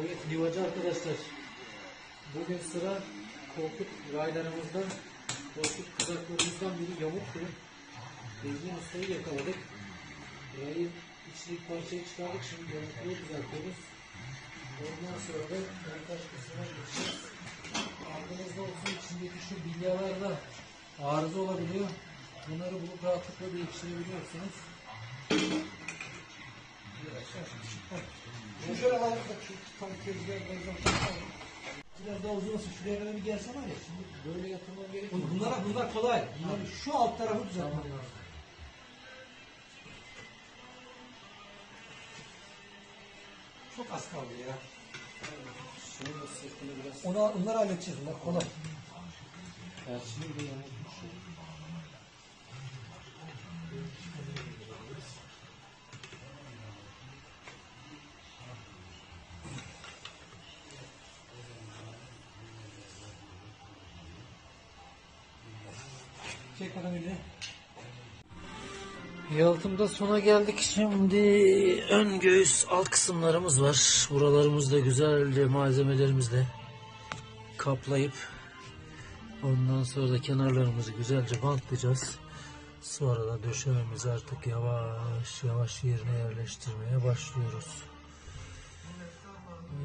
Evet livacı arkadaşlar. Bugün sıra koltuk raylarımızda koltuk kızaklarımızdan biri yamuktu. Bezgin ustayı yakaladık. Rayın içlik parçayı çıkardık. Şimdi yamukluğu düzeltiyoruz. Ondan sonra da montaj kısmına geçeceğiz. Aklınızda olsun içindeki şu bilyalarda arıza olabiliyor. Bunları bulup rahatlıkla değiştirebiliyorsunuz. Şunu şöyle alalım da şu tam tezgahı. Biraz daha uzun olsun. Şuraya kadar bir gelsen var ya. Şimdi böyle yatırmam gerekiyor. Bunlar, bunlar kolay. Bunlar şu alt tarafı düzeltmek lazım. Çok az kaldı ya. Onu, onları halledeceğiz. Bunlar kolay. Erçini de yamultmuş. Elini. Yalıtımda sona geldik. Şimdi ön göğüs alt kısımlarımız var. Buralarımızda güzelce malzemelerimizle kaplayıp ondan sonra da kenarlarımızı güzelce bantlayacağız. Sonra da döşememizi artık yavaş yavaş yerine yerleştirmeye başlıyoruz.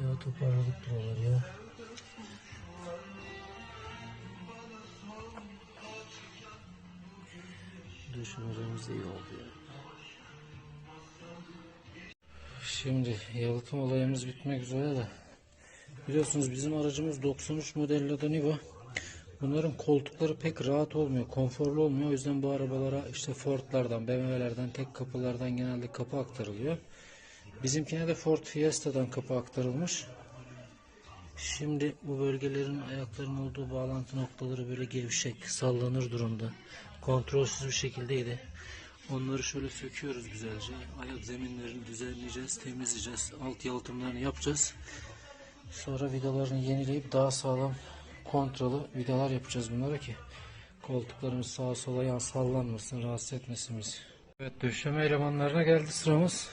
Ya toparladık buraları ya. De iyi oldu. Şimdi yalıtım olayımız bitmek üzere de. Biliyorsunuz bizim aracımız 93 model Lada Niva. Bunların koltukları pek rahat olmuyor, konforlu olmuyor. O yüzden bu arabalara işte Ford'lardan, BMW'lerden, tek kapılardan genelde kapı aktarılıyor. Bizimkine de Ford Fiesta'dan kapı aktarılmış. Şimdi bu bölgelerin ayakların olduğu bağlantı noktaları böyle gevşek, sallanır durumda. Kontrolsüz bir şekildeydi. Onları şöyle söküyoruz güzelce. Ayak zeminlerini düzenleyeceğiz, temizleyeceğiz. Alt yalıtımlarını yapacağız. Sonra vidalarını yenileyip daha sağlam kontrolü vidalar yapacağız bunlara ki koltuklarımız sağa sola yan sallanmasın, rahatsız etmesin bizi. Evet döşeme elemanlarına geldi sıramız.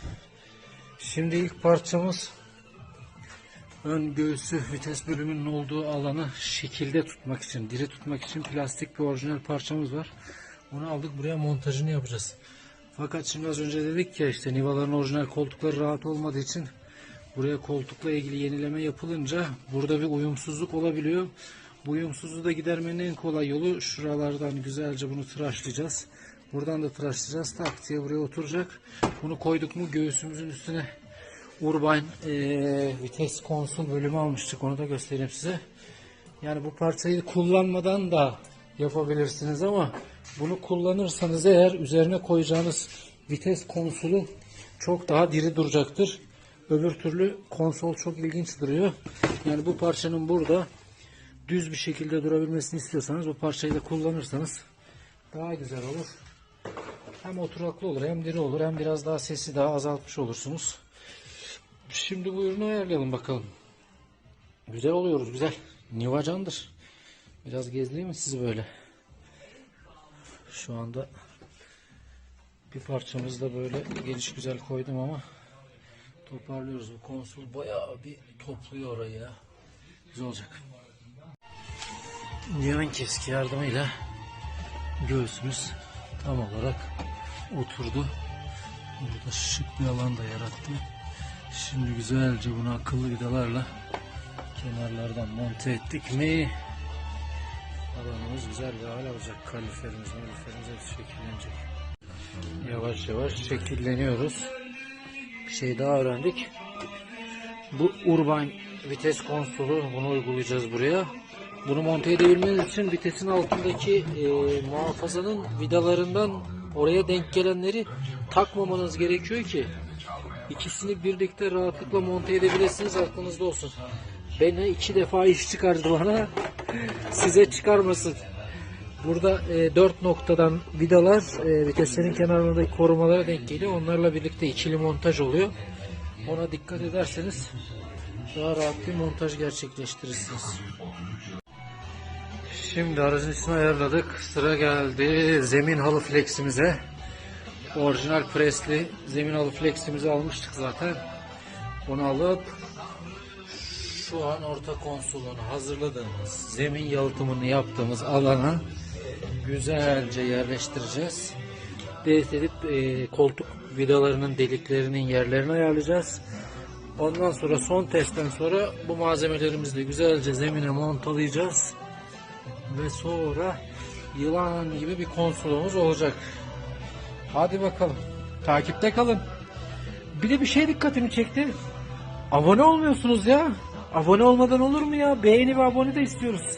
Şimdi ilk parçamız ön göğsü vites bölümünün olduğu alanı şekilde tutmak için, diri tutmak için plastik bir orijinal parçamız var. Onu aldık buraya montajını yapacağız. Fakat şimdi az önce dedik ya işte Niva'ların orijinal koltukları rahat olmadığı için buraya koltukla ilgili yenileme yapılınca burada bir uyumsuzluk olabiliyor. Bu uyumsuzluğu da gidermenin en kolay yolu şuralardan güzelce bunu tıraşlayacağız. Buradan da tıraşlayacağız. Tak diye buraya oturacak. Bunu koyduk mu göğsümüzün üstüne Urbine eee, vites konsol bölümü almıştık. Onu da göstereyim size. Yani bu parçayı kullanmadan da yapabilirsiniz ama bunu kullanırsanız eğer üzerine koyacağınız vites konsolu çok daha diri duracaktır. Öbür türlü konsol çok ilginç duruyor. Yani bu parçanın burada düz bir şekilde durabilmesini istiyorsanız bu parçayı da kullanırsanız daha güzel olur. Hem oturaklı olur hem diri olur hem biraz daha sesi daha azaltmış olursunuz. Şimdi bu ürünü ayarlayalım bakalım. Güzel oluyoruz güzel. Nivacandır. Biraz gezdireyim mi sizi böyle? Şu anda bir parçamız da böyle geniş güzel koydum ama toparlıyoruz. Bu konsol bayağı bir topluyor orayı ya. Güzel olacak. Yan keski yardımıyla göğsümüz tam olarak oturdu. Burada şık bir alan da yarattı. Şimdi güzelce bunu akıllı vidalarla kenarlardan monte ettik mi alanımız güzel bir hal alacak. Kaliferimiz, maliferimiz hepsi şekillenecek. Yavaş yavaş şekilleniyoruz. Bir şey daha öğrendik. Bu Urbine vites konsolu bunu uygulayacağız buraya. Bunu monte edebilmeniz için vitesin altındaki e, muhafazanın vidalarından oraya denk gelenleri takmamanız gerekiyor ki ikisini birlikte rahatlıkla monte edebilirsiniz aklınızda olsun. Beni iki defa iş çıkardı bana. Size çıkarmasın. Burada e, dört noktadan vidalar e, viteslerin kenarlarındaki korumalara denk geliyor. Onlarla birlikte ikili montaj oluyor. Ona dikkat ederseniz daha rahat bir montaj gerçekleştirirsiniz. Şimdi aracın içine ayarladık. Sıra geldi zemin halı fleximize. Orijinal presli zemin halı fleximizi almıştık zaten. Onu alıp şu an orta konsolunu hazırladığımız, zemin yalıtımını yaptığımız alana güzelce yerleştireceğiz. Edip e, koltuk vidalarının deliklerinin yerlerini ayarlayacağız. Ondan sonra son testten sonra bu malzemelerimizi güzelce zemine montalayacağız. Ve sonra yılan gibi bir konsolumuz olacak. Hadi bakalım. Takipte kalın. Bir de bir şey dikkatimi çekti. Abone olmuyorsunuz ya. Abone olmadan olur mu ya? Beğeni ve abone de istiyoruz.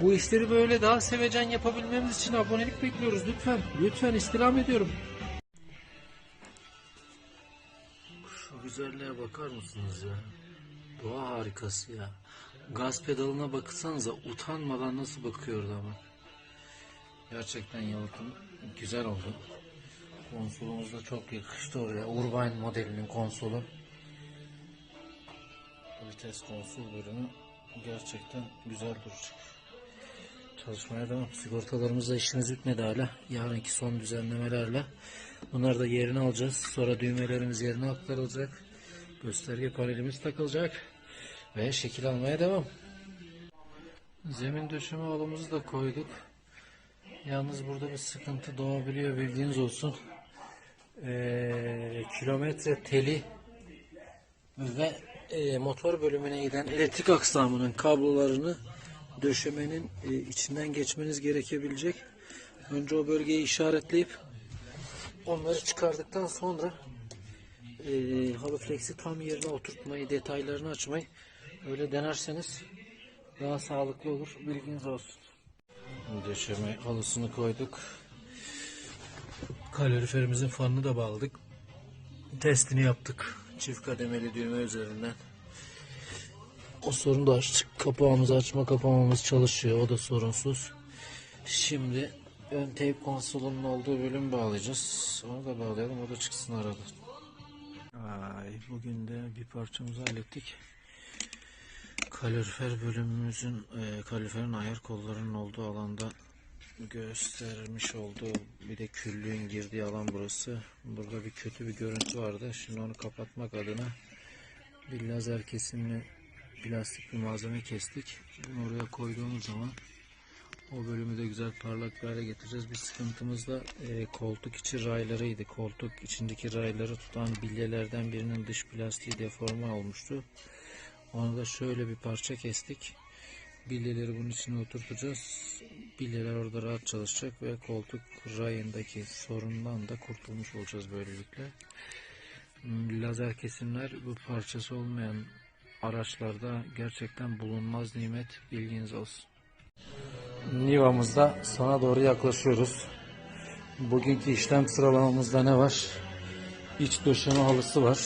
Bu işleri böyle daha sevecen yapabilmemiz için abonelik bekliyoruz lütfen. Lütfen istirham ediyorum. Şu güzelliğe bakar mısınız ya? Doğa harikası ya. Gaz pedalına baksanıza utanmadan nasıl bakıyordu ama. Gerçekten yalıtım güzel oldu. Konsolumuz da çok yakıştı oraya. Urbine modelinin konsolu. Vites konsol bölümü gerçekten güzel duracak. Çalışmaya devam. Sigortalarımızla işimiz bitmedi hala. Yarınki son düzenlemelerle. Bunları da yerine alacağız. Sonra düğmelerimiz yerine aktarılacak. Gösterge panelimiz takılacak. Ve şekil almaya devam. Zemin döşeme halımızı da koyduk. Yalnız burada bir sıkıntı doğabiliyor bildiğiniz olsun. Ee, kilometre teli ve e, motor bölümüne giden elektrik aksamının kablolarını döşemenin e, içinden geçmeniz gerekebilecek. Önce o bölgeyi işaretleyip onları çıkardıktan sonra e, halı flexi tam yerine oturtmayı, detaylarını açmayı öyle denerseniz daha sağlıklı olur. Bilginiz olsun. Döşeme halısını koyduk. Kaloriferimizin fanını da bağladık. Testini yaptık. Çift kademeli düğme üzerinden. O sorunu da açtık. Kapağımızı açma kapamamız çalışıyor. O da sorunsuz. Şimdi ön teyp konsolunun olduğu bölümü bağlayacağız. Onu da bağlayalım. O da çıksın arada. Ay, bugün de bir parçamızı hallettik. Kalorifer bölümümüzün e, kaloriferin ayar kollarının olduğu alanda göstermiş olduğu bir de küllüğün girdiği alan burası. Burada bir kötü bir görüntü vardı. Şimdi onu kapatmak adına bir lazer kesimli plastik bir malzeme kestik. Bunu oraya koyduğumuz zaman o bölümü de güzel parlak bir hale getireceğiz. Bir sıkıntımız da e, koltuk içi raylarıydı. Koltuk içindeki rayları tutan bilyelerden birinin dış plastiği deforme olmuştu. Onu da şöyle bir parça kestik. Bilyeleri bunun içine oturtacağız. Bilyeler orada rahat çalışacak ve koltuk rayındaki sorundan da kurtulmuş olacağız böylelikle. Lazer kesimler bu parçası olmayan araçlarda gerçekten bulunmaz nimet bilginiz olsun. Niva'mızda sona doğru yaklaşıyoruz. Bugünkü işlem sıralamamızda ne var? İç döşeme halısı var.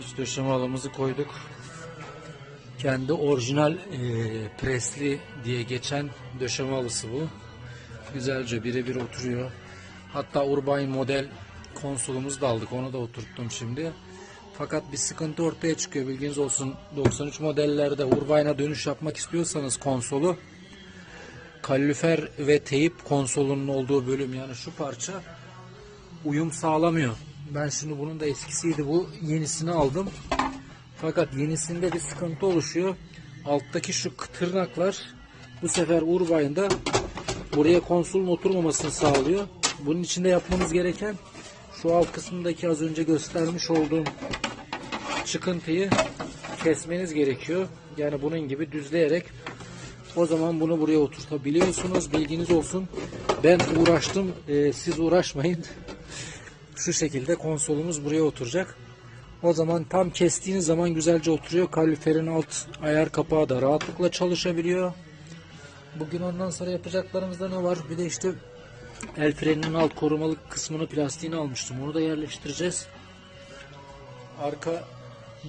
İç döşeme halımızı koyduk. Kendi orijinal e, presli diye geçen döşeme halısı bu. Güzelce birebir oturuyor. Hatta Urbine model konsolumuzu da aldık. Onu da oturttum şimdi. Fakat bir sıkıntı ortaya çıkıyor. Bilginiz olsun 93 modellerde Urbine'a dönüş yapmak istiyorsanız konsolu kalorifer ve teyip konsolunun olduğu bölüm yani şu parça uyum sağlamıyor. Ben şimdi bunun da eskisiydi bu. Yenisini aldım. Fakat yenisinde bir sıkıntı oluşuyor. Alttaki şu tırnaklar bu sefer Urbine'da buraya konsolun oturmamasını sağlıyor. Bunun içinde yapmamız gereken şu alt kısmındaki az önce göstermiş olduğum çıkıntıyı kesmeniz gerekiyor. Yani bunun gibi düzleyerek o zaman bunu buraya oturtabiliyorsunuz. Bilginiz olsun. Ben uğraştım. Ee, siz uğraşmayın. Şu şekilde konsolumuz buraya oturacak. O zaman tam kestiğiniz zaman güzelce oturuyor. Kaloriferin alt ayar kapağı da rahatlıkla çalışabiliyor. Bugün ondan sonra yapacaklarımızda ne var? Bir de işte el freninin alt korumalı kısmını plastiğini almıştım. Onu da yerleştireceğiz. Arka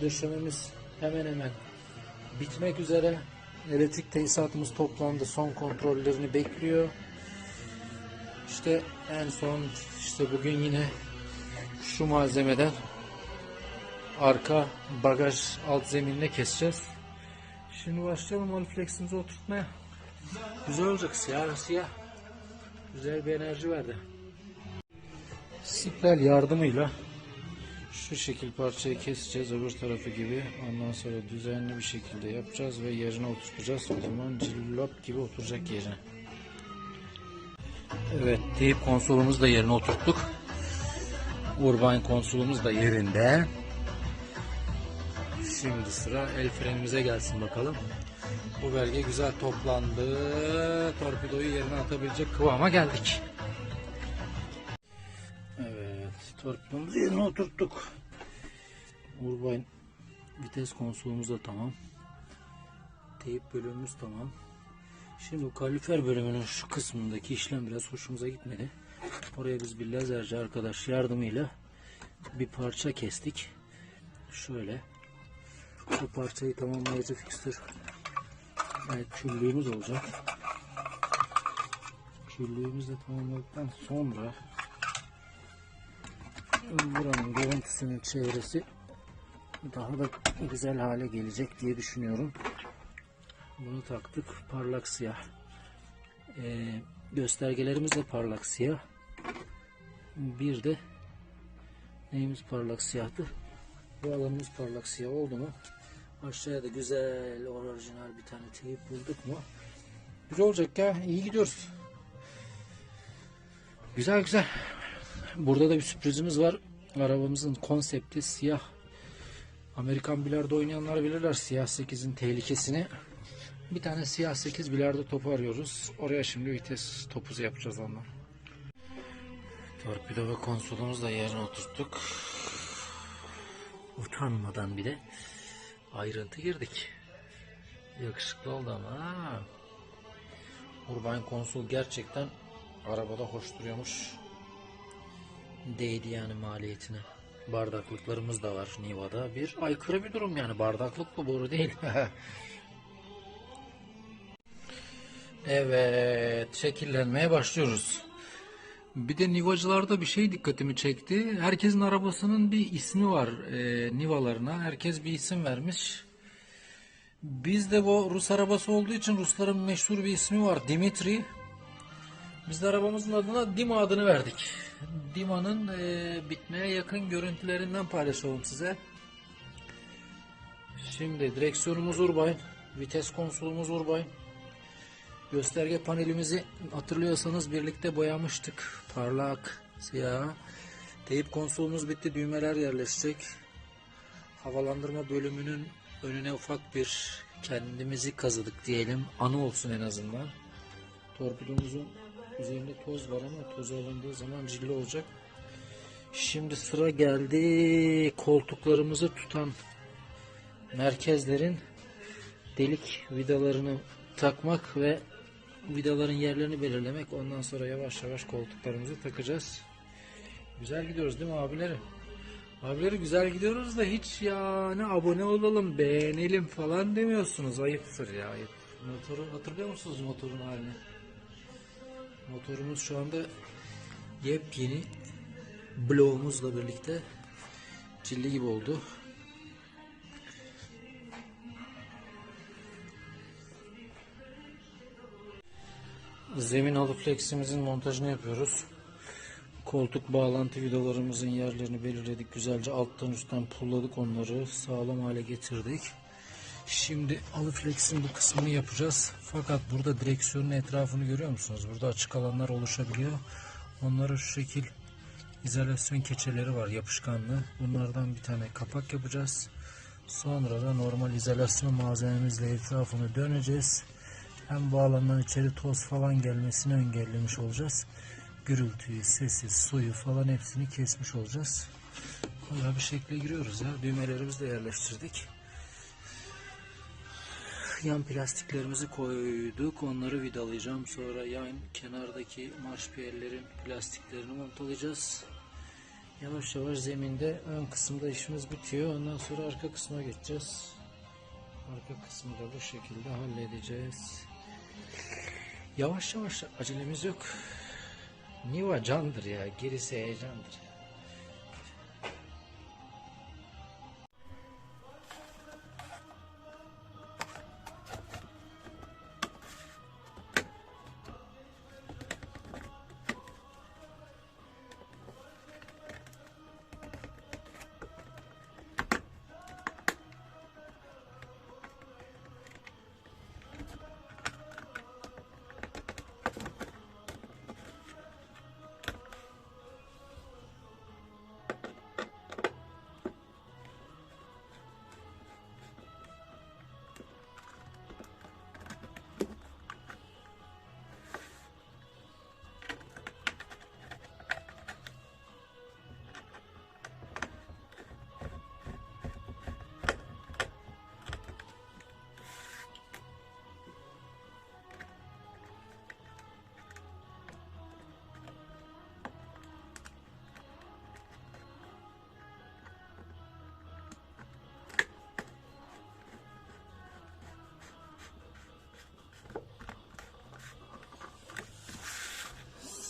döşememiz hemen hemen bitmek üzere. Elektrik tesisatımız toplandı. Son kontrollerini bekliyor. İşte en son işte bugün yine şu malzemeden arka bagaj alt zeminine keseceğiz. Şimdi başlayalım Oliflex'imizi oturtmaya. Güzel olacak siyah siyah. Güzel bir enerji verdi. Spiral yardımıyla Şu şekil parçayı keseceğiz öbür tarafı gibi. Ondan sonra düzenli bir şekilde yapacağız ve yerine oturtacağız. O zaman cillop gibi oturacak yerine. Evet, teyip konsolumuzu da yerine oturttuk. Urban konsolumuz da yerinde. Şimdi sıra el frenimize gelsin bakalım. Bu belge güzel toplandı. Torpidoyu yerine atabilecek kıvama geldik. Evet, torpidomuzu yerine oturttuk. Urban vites konsolumuz da tamam. Teyip bölümümüz tamam. Şimdi bu kalifer bölümünün şu kısmındaki işlem biraz hoşumuza gitmedi. Oraya biz bir lazerci arkadaş yardımıyla bir parça kestik. Şöyle. Bu parçayı tamamlayıcı fikstür evet, küllüğümüz olacak. Küllüğümüzü tamamladıktan sonra buranın görüntüsünün çevresi daha da güzel hale gelecek diye düşünüyorum. Bunu taktık. Parlak siyah. Ee, göstergelerimiz de parlak siyah. Bir de neyimiz parlak siyahtı? Bu alanımız parlak siyah oldu mu? Aşağıya da güzel orijinal bir tane teyip bulduk mu? Güzel olacak ya. İyi gidiyoruz. Güzel güzel. Burada da bir sürprizimiz var. Arabamızın konsepti siyah. Amerikan bilardo oynayanlar bilirler siyah 8'in tehlikesini. Bir tane siyah 8 bilardo topu arıyoruz. Oraya şimdi vites topuzu yapacağız ondan. Torpido ve konsolumuzu da yerine oturttuk. Utanmadan bir de ayrıntı girdik. Yakışıklı oldu ama. ha. Urban konsol gerçekten arabada hoş duruyormuş. Değdi yani maliyetine. Bardaklıklarımız da var Niva'da. Bir aykırı bir durum yani. Bardaklık bu boru değil. evet. Şekillenmeye başlıyoruz. Bir de Nivacılarda bir şey dikkatimi çekti. Herkesin arabasının bir ismi var e, Nivalarına. Herkes bir isim vermiş. Bizde bu Rus arabası olduğu için Rusların meşhur bir ismi var. Dimitri. Biz de arabamızın adına Dima adını verdik. Dima'nın e, bitmeye yakın görüntülerinden paylaşalım size. Şimdi direksiyonumuz Urbine, vites konsolumuz Urbine. Gösterge panelimizi hatırlıyorsanız birlikte boyamıştık. Parlak, siyah. Teyip konsolumuz bitti, düğmeler yerleşecek. Havalandırma bölümünün önüne ufak bir kendimizi kazıdık diyelim. Anı olsun en azından. Torpidomuzun üzerinde toz var ama toz alındığı zaman cilli olacak. Şimdi sıra geldi koltuklarımızı tutan merkezlerin delik vidalarını takmak ve vidaların yerlerini belirlemek. Ondan sonra yavaş yavaş koltuklarımızı takacağız. Güzel gidiyoruz değil mi abileri? Abileri güzel gidiyoruz da hiç yani abone olalım, beğenelim falan demiyorsunuz. Ayıptır ya ayıp. Motoru hatırlıyor musunuz motorun halini? Motorumuz şu anda yepyeni bloğumuzla birlikte cilli gibi oldu. Zemin halı fleximizin montajını yapıyoruz. Koltuk bağlantı vidalarımızın yerlerini belirledik. Güzelce alttan üstten pulladık onları. Sağlam hale getirdik. Şimdi halı flexin bu kısmını yapacağız. Fakat burada direksiyonun etrafını görüyor musunuz? Burada açık alanlar oluşabiliyor. Onlara şu şekil izolasyon keçeleri var yapışkanlı. Bunlardan bir tane kapak yapacağız. Sonra da normal izolasyon malzememizle etrafını döneceğiz. Hem bu alandan içeri toz falan gelmesini engellemiş olacağız. Gürültüyü, sesi, suyu falan hepsini kesmiş olacağız. Böyle bir şekle giriyoruz ya. Düğmelerimizi de yerleştirdik. Yan plastiklerimizi koyduk. Onları vidalayacağım. Sonra yan kenardaki marş piyerlerin plastiklerini montalayacağız. Yavaş yavaş zeminde ön kısımda işimiz bitiyor. Ondan sonra arka kısma geçeceğiz. Arka kısmı da bu şekilde halledeceğiz. Yavaş yavaş acelemiz yok. Niva candır ya. Gerisi heyecandır.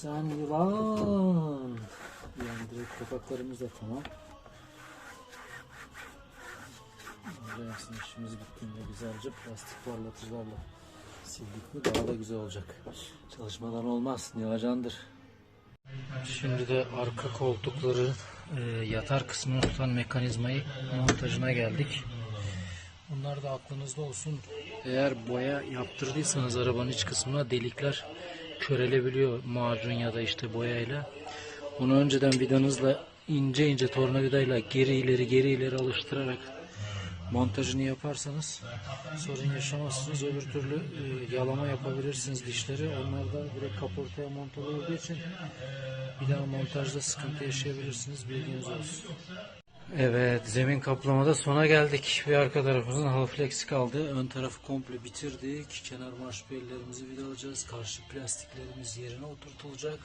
Sen yılan. Yani direkt kapaklarımız da tamam. Aslında işimiz bittiğinde güzelce plastik parlatıcılarla sildik mi daha da güzel olacak. Çalışmadan olmaz. Nivacandır. Şimdi de arka koltukları e, yatar kısmını tutan mekanizmayı montajına geldik. Bunlar da aklınızda olsun. Eğer boya yaptırdıysanız arabanın iç kısmına delikler körelebiliyor macun ya da işte boyayla. Bunu önceden vidanızla ince ince tornavidayla geri ileri geri ileri alıştırarak montajını yaparsanız sorun yaşamazsınız. Öbür türlü e, yalama yapabilirsiniz dişleri. Onlar da direkt kaportaya montalı olduğu için bir daha montajda sıkıntı yaşayabilirsiniz. Bilginiz olsun. Evet zemin kaplamada sona geldik. Bir arka tarafımızın halı fleksi kaldı. Ön tarafı komple bitirdik. Kenar marş bellerimizi vidalayacağız. Karşı plastiklerimiz yerine oturtulacak.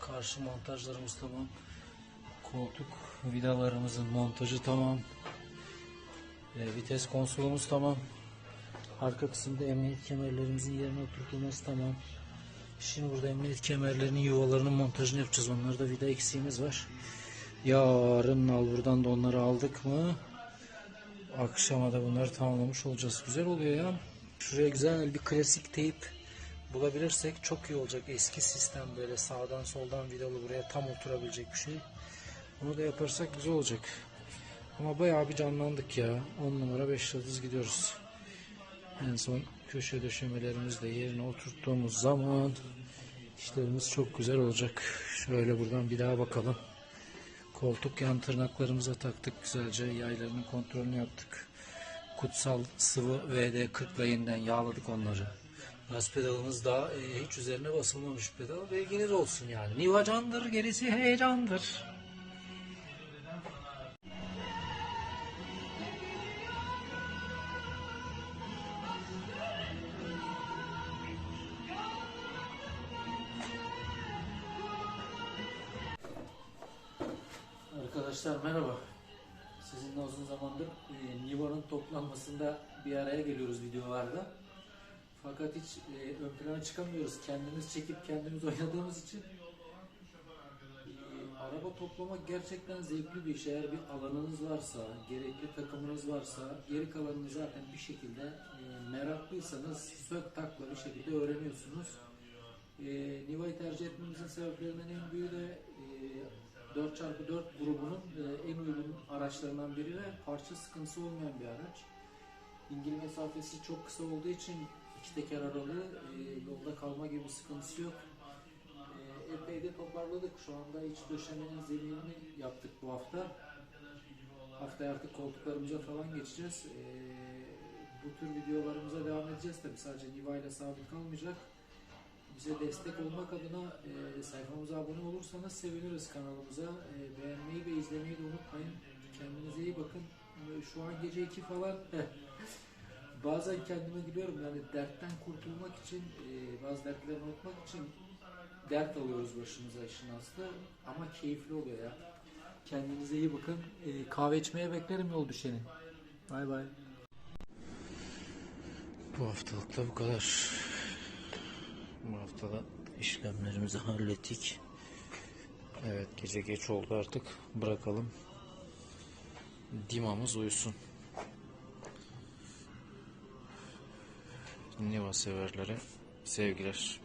Karşı montajlarımız tamam. Koltuk vidalarımızın montajı tamam. E, vites konsolumuz tamam. Arka kısımda emniyet kemerlerimizin yerine oturtulması tamam. Şimdi burada emniyet kemerlerinin yuvalarının montajını yapacağız. Onlarda vida eksiğimiz var. Yarın nalburdan da onları aldık mı akşama da bunları tamamlamış olacağız. Güzel oluyor ya. Şuraya güzel bir klasik teyip bulabilirsek çok iyi olacak. Eski sistem böyle sağdan soldan vidalı buraya tam oturabilecek bir şey. Bunu da yaparsak güzel olacak. Ama bayağı bir canlandık ya. 10 numara 5 yıldız gidiyoruz. En son köşe döşemelerimizi de yerine oturttuğumuz zaman işlerimiz çok güzel olacak. Şöyle buradan bir daha bakalım. Koltuk yan tırnaklarımıza taktık. Güzelce yaylarının kontrolünü yaptık. Kutsal sıvı VD40 layinden yağladık onları. Gaz pedalımız daha e, hiç üzerine basılmamış pedal. Bilginiz olsun yani. Nivacandır gerisi heyecandır. Arkadaşlar merhaba. Sizinle uzun zamandır e, Niva'nın toplanmasında bir araya geliyoruz videolarda. Fakat hiç e, ön plana çıkamıyoruz. Kendimiz çekip kendimiz oynadığımız için. E, araba toplamak gerçekten zevkli bir iş. Eğer bir alanınız varsa, gerekli takımınız varsa, geri kalanını zaten bir şekilde e, meraklıysanız sök takla bir şekilde öğreniyorsunuz. E, Niva'yı tercih etmemizin sebeplerinden en büyüğü de 4x4 grubunun e, en uygun araçlarından biri ve parça sıkıntısı olmayan bir araç. İngil mesafesi çok kısa olduğu için iki teker aralığı e, yolda kalma gibi sıkıntısı yok. E, epey de toparladık. Şu anda iç döşemenin zeminini yaptık bu hafta. Haftaya artık koltuklarımıza falan geçeceğiz. Bu tür videolarımıza devam edeceğiz tabi sadece Niva ile sabit kalmayacak bize destek olmak adına e, sayfamıza abone olursanız seviniriz kanalımıza. E, beğenmeyi ve izlemeyi de unutmayın. Kendinize iyi bakın. E, Şu an gece 2 falan. Bazen kendime gülüyorum yani dertten kurtulmak için, e, bazı dertleri unutmak için dert alıyoruz başımıza işin aslı. Ama keyifli oluyor ya. Kendinize iyi bakın. E, kahve içmeye beklerim yol düşeni. Bay bay. Bu haftalık da bu kadar. Bu haftada işlemlerimizi hallettik. Evet gece geç oldu artık. Bırakalım. Dimamız uyusun. Niva severlere sevgiler.